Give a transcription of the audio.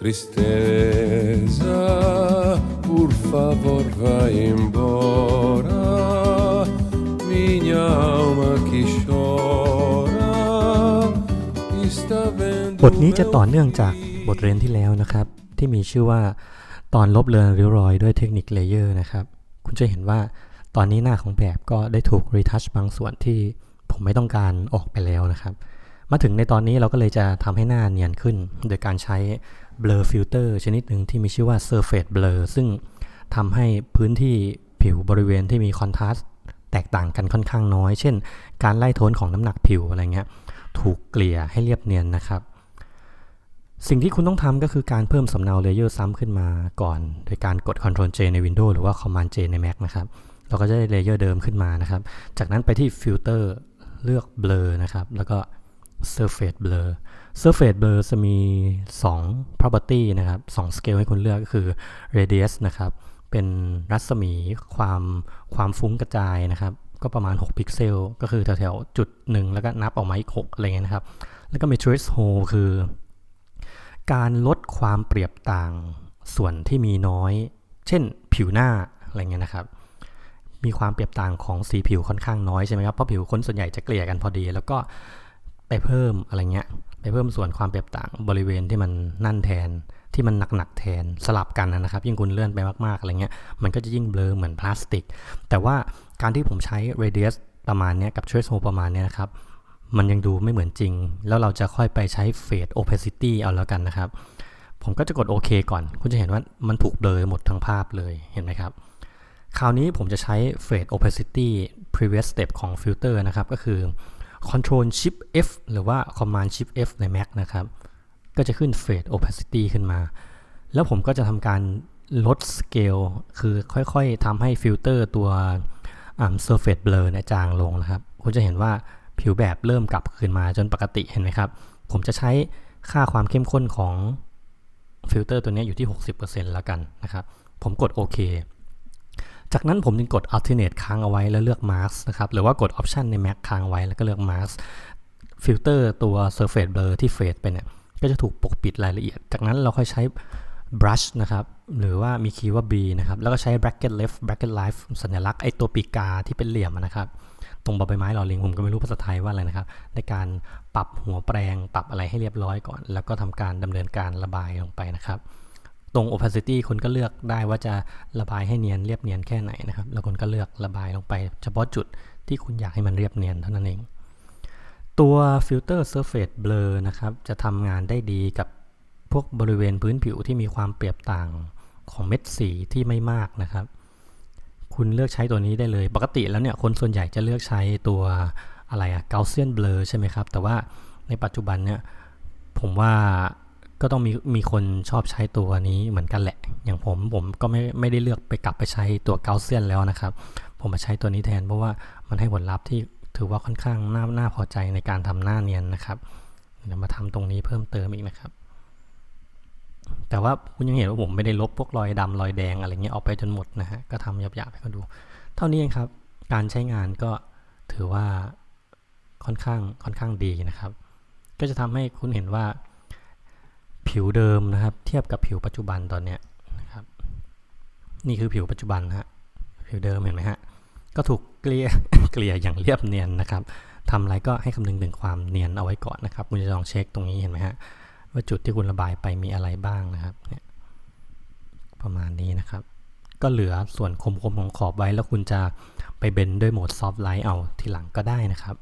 Tristeza, por favor, vai embora. Minha alma que chora está vendo. บทนี้จะต่อเนื่องจากบทเรียนที่แล้วนะครับ ที่มีชื่อว่าตอนลบเลือนริ้วรอยด้วยเทคนิคเลเยอร์นะครับ คุณจะเห็นว่าตอนนี้หน้าของแบบก็ได้ถูกรีทัชบางส่วนที่ผมไม่ต้องการออกไปแล้วนะครับ มาถึงในตอนนี้เราก็เลยจะทำให้หน้าเนียนขึ้น โดยการใช้ blur filter ชนิดหนึ่งที่มีชื่อว่า surface blur ซึ่งทำให้พื้นที่ผิวบริเวณที่มีคอนทราสต์แตกต่างกันค่อนข้างน้อย เช่น การไล่โทนของน้ำหนักผิวอะไรเงี้ย ถูกเกลี่ยให้เรียบเนียนนะครับ สิ่งที่คุณต้องทำก็คือการเพิ่มสำเนาเลเยอร์ซ้ำขึ้นมาก่อน โดยการกด Ctrl J ใน Windows หรือว่า Command J ใน Mac นะครับ เราก็จะได้เลเยอร์เดิมขึ้นมานะครับ จากนั้นไปที่ Filter เลือก Blur นะครับ แล้วก็ Surface Blur Surface Blur จะมี 2 property นะครับ 2 scale ให้คุณเลือกก็คือ Radius นะครับ เป็นรัศมีความความฟุ้งกระจายนะครับ ก็ประมาณ 6 พิกเซล ก็คือแถวๆจุดหนึ่งแล้วก็นับออกมาอีก 6 อะไรเงี้ยนะครับ แล้วก็มี Threshold คือ การลดความเปรียบต่างส่วนที่มีน้อย เช่นผิวหน้าอะไรเงี้ยนะครับมีความเปรียบต่างของสีผิวค่อนข้างน้อยใช่ไหมครับ เพราะผิวคนส่วนใหญ่จะเกลี่ยกันพอดี แล้วก็ ไปเพิ่มอะไรเงี้ย ไปเพิ่มส่วนความเปรียบต่างบริเวณที่มันนั่นแทนที่มันหนักๆแทนสลับกันนะครับ ยิ่งคุณเลื่อนไปมากๆอะไรเงี้ยมันก็จะยิ่งเบลอเหมือนพลาสติก แต่ว่าการที่ผมใช้ radius ประมาณเนี้ยกับ threshold ประมาณเนี้ยนะครับมันยังดูไม่เหมือนจริง แล้วเราจะค่อยไปใช้ fade opacity เอาแล้วกันนะครับ ผมก็จะกดโอเคก่อน คุณจะเห็นว่ามันถูกเบลอหมดทั้งภาพเลยเห็นไหมครับ คราวนี้ผมจะใช้ fade opacity previous step ของ filter นะครับก็คือ control shift F หรือว่า command shift F ใน Mac นะครับ ก็จะขึ้น fade opacity ขึ้นมา แล้วผมก็จะทำการลด scale คือค่อยๆทำให้ฟิลเตอร์ตัวอ่า surface blur เนี่ยจางลงนะครับ คุณจะเห็นว่าผิวแบบเริ่มกลับคืนมาจนปกติเห็นไหมครับ ผมจะใช้ค่าความเข้มข้นของฟิลเตอร์ตัวนี้อยู่ที่ 60%แล้วกันนะครับ ผมกดโอเค จากนั้นผมจึงกด alternate ค้างเอาไว้แล้วเลือก mask นะครับหรือว่ากด option ใน Mac ค้างไว้แล้วก็เลือก mask ฟิลเตอร์ตัว surface blur ที่ fade ไปเนี่ยก็จะถูกปกปิดรายละเอียด จากนั้นเราค่อยใช้ brush นะครับหรือว่ามีคีย์ว่า B นะครับแล้วก็ใช้ bracket left bracket right สัญลักษณ์ไอตัวปีกาที่เป็นเหลี่ยมนะครับตรงบอใบไม้หล่อลิงผมก็ไม่รู้ภาษาไทยว่าอะไรนะครับ ในการปรับหัวแปรงปรับอะไรให้เรียบร้อยก่อน แล้วก็ทำการดำเนินการระบายลงไปนะครับ รง opacity คุณก็เลือกได้ว่าจะระบายให้เนียนเรียบเนียนแค่ไหนนะครับ แล้วคุณก็เลือกระบายลงไป เฉพาะจุดที่คุณอยากให้มันเรียบเนียนเท่านั้นเอง ตัว filter surface blur นะครับ จะทำงานได้ดีกับพวกบริเวณพื้นผิวที่มีความเปรียบต่างของเม็ดสีที่ไม่มากนะครับ คุณเลือกใช้ตัวนี้ได้เลย ปกติแล้วเนี่ยคนส่วนใหญ่จะเลือกใช้ตัวอะไรอะ Gaussian blur ใช่ไหมครับ แต่ว่าในปัจจุบันเนี่ยผมว่า ก็ต้องมีมีคนชอบใช้ตัวนี้เหมือนกันแหละ อย่างผมผมก็ไม่ไม่ได้เลือกไปกลับไปใช้ตัว Gaussian แล้วนะครับ ผมมาใช้ตัวนี้แทนเพราะว่ามันให้ผลลัพธ์ที่ถือว่าค่อนข้างน่าน่าพอใจในการทำหน้าเนียนนะครับเดี๋ยวมาทำตรงนี้เพิ่มเติมอีกนะครับ แต่ว่าคุณยังเห็นว่าผมไม่ได้ลบพวกรอยดำรอยแดงอะไรเงี้ยออกไปจนหมดนะฮะก็ทำหยาบๆให้เขาดู เท่านี้เองครับการใช้งานก็ถือว่าค่อนข้างค่อนข้างดีนะครับ ก็จะทำให้คุณเห็นว่า ผิวเดิมนะครับ เทียบกับผิวปัจจุบันตอนเนี้ยนะครับ นี่คือผิวปัจจุบันฮะผิวเดิมเห็นไหมฮะก็ถูกเกลี่ยเกลี่ยอย่างเรียบเนียนนะครับทำอะไรก็ให้คำนึงถึงความเนียนเอาไว้ก่อนนะครับ คุณจะลองเช็คตรงนี้เห็นไหมฮะว่าจุดที่คุณระบายไปมีอะไรบ้างนะครับเนี่ยประมาณนี้นะครับ ก็เหลือส่วนคมๆของขอบไว้แล้วคุณจะไปเบนด้วยโหมดซอฟต์ไลท์เอาทีหลังก็ได้นะครับ